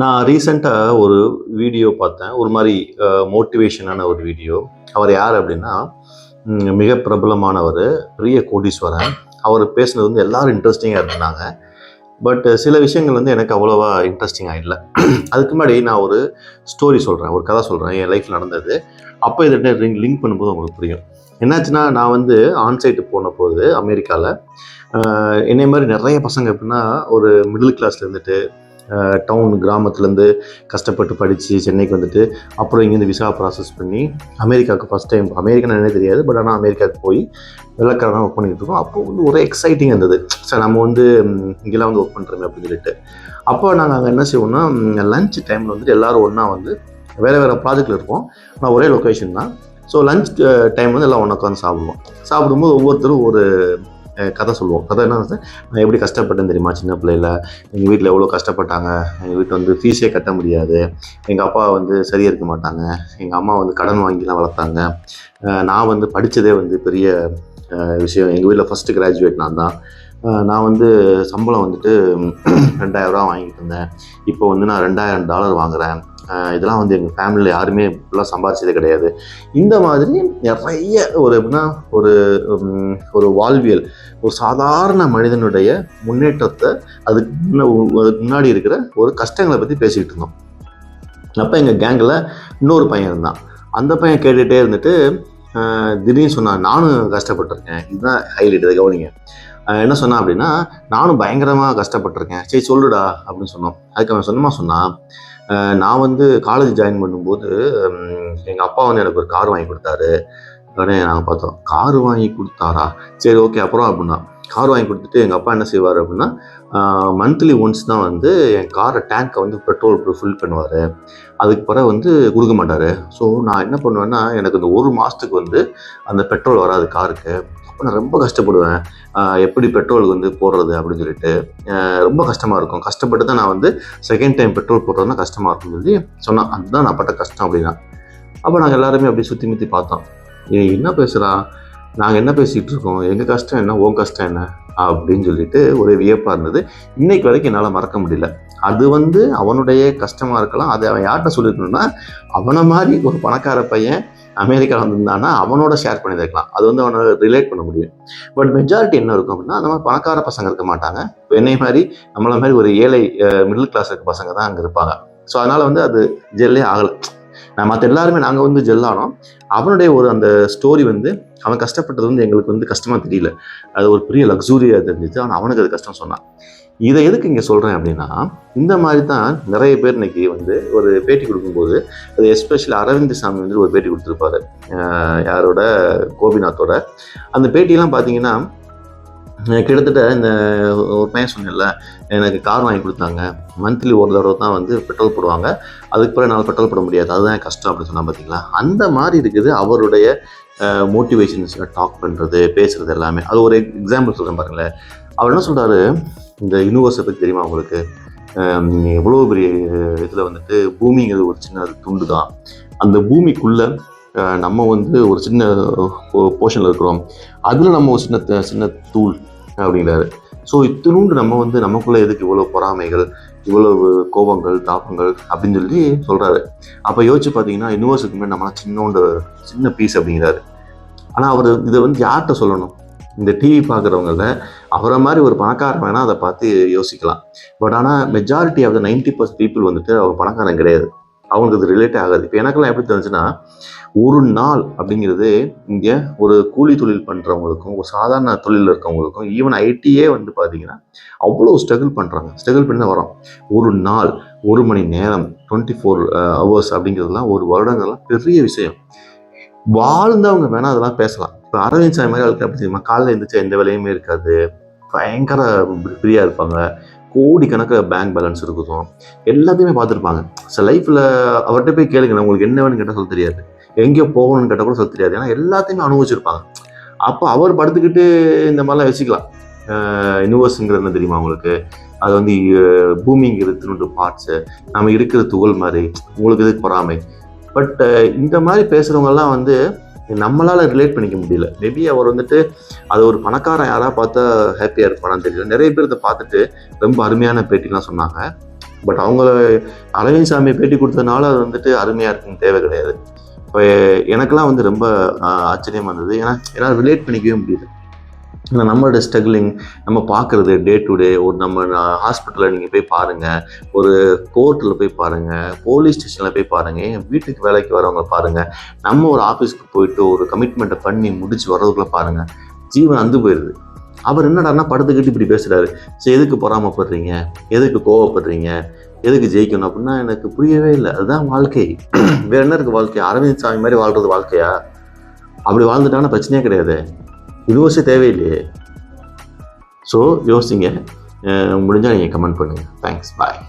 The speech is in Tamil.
நான் ரீசெண்டாக ஒரு வீடியோ பார்த்தேன். ஒரு மாதிரி மோட்டிவேஷனான ஒரு வீடியோ அவர் யார் அப்படின்னா மிக பிரபலமானவர் பெரிய கோடீஸ்வரன். அவர் பேசுனது வந்து எல்லாரும் இன்ட்ரெஸ்டிங்காக இருந்தாங்க. பட் சில விஷயங்கள் வந்து எனக்கு அவ்வளோவா இன்ட்ரெஸ்டிங்காக இல்லை. அதுக்கு முன்னாடி நான் ஒரு ஸ்டோரி சொல்கிறேன் ஒரு கதை சொல்கிறேன் என் லைஃப்பில் நடந்தது. அப்போ இதை ரிங் லிங்க் பண்ணும்போது உங்களுக்கு புரியும். என்னாச்சுன்னா நான் வந்து ஆன்சைட்டு போன போது அமெரிக்காவில் என்னை மாதிரி நிறைய பசங்க எப்படின்னா ஒரு மிடில் கிளாஸ்ல இருந்துட்டு டவுன் கிராமத்துலேருந்து கஷ்டப்பட்டு படித்து சென்னைக்கு வந்துட்டு அப்புறம் இங்கேருந்து விசா ப்ராசஸ் பண்ணி அமெரிக்காவுக்கு ஃபஸ்ட் டைம் அமெரிக்கன் என்னே தெரியாது பட் ஆனால் அமெரிக்காவுக்கு போய் வெள்ளக்காரனாக ஒர்க் பண்ணிகிட்டு இருக்கோம். அப்போ வந்து ஒரே எக்ஸைட்டிங் இருந்தது. சார் நம்ம வந்து இங்கெல்லாம் வந்து ஒர்க் பண்ணுறோமே அப்படின்னு சொல்லிட்டு. அப்போ நாங்கள் அங்கே என்ன செய்வோம்னா லஞ்ச் டைமில் வந்துட்டு எல்லாரும் ஒன்றா வந்து வேறு வேறு ப்ராஜெக்டில் இருப்போம். ஆனால் ஒரே லொக்கேஷன் தான். ஸோ லஞ்ச் டைம் வந்து எல்லாம் ஒன்றா உட்காந்து சாப்பிடுவோம். சாப்பிடும்போது ஒவ்வொருத்தரும் ஒரு கதை சொல்லுவோம். கதை என்ன நான் எப்படி கஷ்டப்பட்டேன் தெரியுமா? சின்ன பிள்ளையில. எங்கள் வீட்டில் எவ்வளோ கஷ்டப்பட்டாங்க. எங்கள் வீட்டில் வந்து ஃபீஸே கட்ட முடியாது. எங்கள் அப்பா வந்து சரியாக இருக்க மாட்டாங்க. எங்கள் அம்மா வந்து கடன் வாங்கிலாம் வளர்த்தாங்க. நான் வந்து படித்ததே வந்து பெரிய விஷயம். எங்கள் வீட்டில் ஃபஸ்ட்டு கிராஜுவேட் நான் தான். நான் வந்து சம்பளம் வந்துட்டு ரெண்டாயிரம் ரூபா வாங்கிட்டு இருந்தேன். இப்போ வந்து நான் ரெண்டாயிரம் டாலர் வாங்குறேன். இதெல்லாம் வந்து எங்கள் ஃபேமிலியில் யாருமே இப்படிலாம் சம்பாரிச்சது கிடையாது. இந்த மாதிரி நிறைய ஒரு எப்படின்னா ஒரு ஒரு வாழ்வியல் ஒரு சாதாரண மனிதனுடைய முன்னேற்றத்தை அதுக்கு அதுக்கு முன்னாடி இருக்கிற ஒரு கஷ்டங்களை பற்றி பேசிக்கிட்டு இருந்தோம். அப்போ எங்கள் கேங்கில் இன்னொரு பையன் இருந்தான். அந்த பையன் கேட்டுகிட்டே இருந்துட்டு திடீர்னு சொன்னான் நானும் கஷ்டப்பட்டிருக்கேன். இதுதான் ஹைலைட் இதை கவனிங்க. என்ன சொன்னான் அப்படின்னா நானும் பயங்கரமாக கஷ்டப்பட்டிருக்கேன். சரி சொல்லுடா அப்படின்னு சொன்னோம். அதுக்கு அவன் சொன்னமா சொன்னான் நான் வந்து காலேஜ் ஜாயின் பண்ணும்போது எங்கள் அப்பா வந்து எனக்கு ஒரு கார் வாங்கி கொடுத்தாரு. உடனே நாங்கள் பார்த்தோம் கார் வாங்கி கொடுத்தாரா? சரி ஓகே அப்புறம் அப்படின்னா கார் வாங்கி கொடுத்துட்டு எங்கள் அப்பா என்ன செய்வார் அப்படின்னா மந்த்லி ஒன்ஸ் தான் வந்து என் காரை டேங்க்கை வந்து பெட்ரோல் ஃபில் பண்ணுவார். அதுக்கு பிறகு வந்து கொடுக்க மாட்டார். ஸோ நான் என்ன பண்ணுவேன்னா எனக்கு இந்த ஒரு மாதத்துக்கு வந்து அந்த பெட்ரோல் வராது காருக்கு அப்போ நான் ரொம்ப கஷ்டப்படுவேன். எப்படி பெட்ரோலுக்கு வந்து போடுறது அப்படின்னு சொல்லிட்டு. ரொம்ப கஷ்டமாக இருக்கும். கஷ்டப்பட்டு தான் நான் வந்து செகண்ட் டைம் பெட்ரோல் போடுறதுனா கஷ்டமாக இருக்கும்னு சொல்லி சொன்னான் அதுதான் நான் பட்ட கஷ்டம் அப்படின்னா. அப்போ நாங்கள் எல்லாருமே அப்படியே சுற்றி முற்றி பார்த்தோம். நீ என்ன பேசுகிறா நாங்கள் என்ன பேசிகிட்டு இருக்கோம்? எங்கள் கஷ்டம் என்ன? உன் கஷ்டம் என்ன? அப்படின்னு சொல்லிட்டு ஒரு வியப்பாக இருந்தது. இன்னைக்கு வரைக்கும் என்னால் மறக்க முடியல. அது வந்து அவனுடைய கஷ்டமாக இருக்கலாம். அது அவன் யார்கிட்ட சொல்லியிருக்கணும்னா அவனை மாதிரி ஒரு பணக்கார பையன் அமெரிக்காவில் வந்திருந்தான்னா அவனோட ஷேர் பண்ணியிருக்கலாம் அது வந்து அவனை ரிலேட் பண்ண முடியும். பட் மெஜாரிட்டி என்ன இருக்கும் அப்படின்னா அந்த மாதிரி பணக்கார பசங்க இருக்க மாட்டாங்க. என்னை மாதிரி நம்மள மாதிரி ஒரு ஏழை மிடில் கிளாஸ் இருக்க பசங்க தான் அங்கே இருப்பாங்க. ஸோ அதனால் வந்து அது ஜெல்லே ஆகலை. மற்ற எல்லாருமே நாங்கள் வந்து ஜெல்லானோம் அவனுடைய ஒரு அந்த ஸ்டோரி வந்து அவன் கஷ்டப்பட்டது வந்து எங்களுக்கு வந்து கஷ்டமாக தெரியல. அது ஒரு பெரிய லக்ஸூரியாக தெரிஞ்சிச்சு. ஆனால் அவனுக்கு அது கஷ்டம் சொன்னான். இதை எதுக்கு இங்கே சொல்கிறேன் அப்படின்னா இந்த மாதிரி தான் நிறைய பேர் இன்னைக்கு வந்து ஒரு பேட்டி கொடுக்கும்போது அது எஸ்பெஷலி அரவிந்த் சாமி வந்து ஒரு பேட்டி கொடுத்துருப்பாரு. யாரோட? கோபிநாத்தோட. அந்த பேட்டியெல்லாம் பார்த்தீங்கன்னா கிட்டத்தட்ட இந்த ஒரு பையன் சொன்னேன்ல எனக்கு கார் வாங்கி கொடுத்தாங்க. மந்த்லி ஒரு தடவை தான் வந்து பெட்ரோல் போடுவாங்க. அதுக்கு பிறகு என்னால் பெட்ரோல் போட முடியாது. அதுதான் கஷ்டம் அப்படின்னு சொன்னால் பார்த்தீங்களா அந்த மாதிரி இருக்குது அவருடைய மோட்டிவேஷன்ஸ் டாக் பண்ணுறது பேசுகிறது எல்லாமே. அது ஒரு எக்ஸாம்பிள் சொல்கிறேன் பாருங்களேன். அவர் என்ன சொல்கிறாரு இந்த யூனிவர்ஸை பற்றி தெரியுமா உங்களுக்கு? எவ்வளோ பெரிய இதில் வந்துட்டு பூமிங்கிறது ஒரு சின்ன துண்டு தான். அந்த பூமிக்குள்ளே நம்ம வந்து ஒரு சின்ன போர்ஷனில் இருக்கிறோம். அதில் நம்ம ஒரு சின்ன த- சின்ன தூள் அப்படிங்கிறாரு. ஸோ இத்தினூண்டு நம்ம வந்து நமக்குள்ளே எதுக்கு இவ்வளோ பொறாமைகள் இவ்வளவு கோபங்கள் தாப்பங்கள் அப்படின்னு சொல்லி சொல்கிறாரு அப்போ யோசிச்சு பார்த்தீங்கன்னா யூனிவர்ஸுக்கு முன்னாடி நம்ம சின்னோண்டு சின்ன பீஸ் அப்படிங்கிறாரு. ஆனால் அவர் இதை வந்து யார்கிட்ட சொல்லணும்? இந்த டிவி பார்க்குறவங்கள அவரை மாதிரி ஒரு பணக்காரன் வேணால் அதை பார்த்து யோசிக்கலாம். பட் ஆனால் majority of the ninety percent people வந்துட்டு அவர் பணக்காரன் கிடையாது. அவங்களுக்கு இது ரிலேட் ஆகாது. இப்போ எனக்கெல்லாம் எப்படி தெரிஞ்சுன்னா ஒரு நாள் அப்படிங்கிறது இங்கே ஒரு கூலி தொழில் பண்ணுறவங்களுக்கும் ஒரு சாதாரண தொழிலில் இருக்கவங்களுக்கும் ஈவன் ஐடியே வந்து பார்த்தீங்கன்னா அவ்வளோ ஸ்ட்ரகிள் பண்ணுறாங்க ஸ்ட்ரகிள் பண்ணி தான் வரோம் ஒரு நாள் ஒரு மணி நேரம் டுவெண்ட்டி ஃபோர் ஹவர்ஸ் அப்படிங்கிறதுலாம் ஒரு வருடங்கள்லாம் பெரிய விஷயம். வாழ்ந்தவங்க வேணால் அதெல்லாம் பேசலாம். இப்போ அரவிந்த் சாமி மாதிரி ஆளுக்கு அப்படி தெரியுமா? காலையில் எழுந்திரிச்சா எந்த வேலையுமே இருக்காது. பயங்கர ஃப்ரீயாக இருப்பாங்க. கோடிக்கணக்கில் பேங்க் பேலன்ஸ் இருக்கட்டும் எல்லாத்தையுமே பார்த்துருப்பாங்க. ஸோ லைஃப்பில் அவர்கிட்ட போய் கேளுங்க உங்களுக்கு என்ன வேணும்னு கேட்டால் சொல்ல தெரியாது. எங்கே போகணும்னு கேட்டால் கூட சொல்ல தெரியாது. ஏன்னா எல்லாத்தையுமே அனுபவிச்சிருப்பாங்க. அப்போ அவர் படுத்துக்கிட்டு இந்த மாதிரிலாம் வச்சுக்கலாம் யூனிவர்ஸுங்கிறது என்ன தெரியுமா அவங்களுக்கு அது வந்து பூமிங்கிறது திருண்டு பார்ட்ஸு நம்ம இருக்கிற துகள் மாதிரி உங்களுக்கு எதுக்கு பொறாமை? பட் இந்த மாதிரி பேசுகிறவங்கெல்லாம் வந்து நம்மளால் ரிலேட் பண்ணிக்க முடியல. மேபி அவர் வந்துட்டு அது ஒரு பணக்காரன் யாராக பார்த்தா ஹாப்பியாக இருப்பானான்னு தெரியல. நிறைய பேர் இதை பார்த்துட்டு ரொம்ப அருமையான பேட்டிலாம் சொன்னாங்க. பட் அவங்கள அரவிந்த் சாமி பேட்டி கொடுத்ததுனால அது வந்துட்டு அருமையாக இருக்குன்னு தேவை கிடையாது. இப்போ எனக்கெல்லாம் வந்து ரொம்ப ஆச்சரியமாக ஆச்சரியமா இருந்தது. ஏன்னா ஏன்னா ரிலேட் பண்ணிக்கவே முடியல. இந்த நம்மளோட ஸ்ட்ரகிளிங் நம்ம பார்க்குறது டே டு டே ஒரு நம்ம ஹாஸ்பிட்டலில் நீங்கள் போய் பாருங்கள் ஒரு கோர்ட்டில் போய் பாருங்கள் போலீஸ் ஸ்டேஷனில் போய் பாருங்கள் என் வீட்டுக்கு வேலைக்கு வரவங்க பாருங்கள் நம்ம ஒரு ஆஃபீஸ்க்கு போயிட்டு ஒரு கமிட்மெண்ட்டை பண்ணி முடிச்சு வர்றதுக்குள்ள பாருங்கள் ஜீவன் அந்து போயிடுது அவர் என்னடான்னா படுத்துக்கிட்டு இப்படி பேசுகிறாரு சரி எதுக்கு பொறாமப்படுறீங்க? எதுக்கு கோவப்படுறீங்க? எதுக்கு ஜெயிக்கணும்? அப்படின்னா எனக்கு புரியவே இல்லை. அதுதான் வாழ்க்கை. வேற என்ன இருக்குது வாழ்க்கை? அரவிந்த் சாமி மாதிரி வாழ்றது வாழ்க்கையா? அப்படி வாழ்ந்துட்டாங்கன்னா பிரச்சனையே கிடையாது. யூனிவர்ஸே தேவையில்லையே. ஸோ யோசிங்க. முடிஞ்சால் நீங்கள் கமெண்ட் பண்ணுங்கள் தேங்க்ஸ் பாய்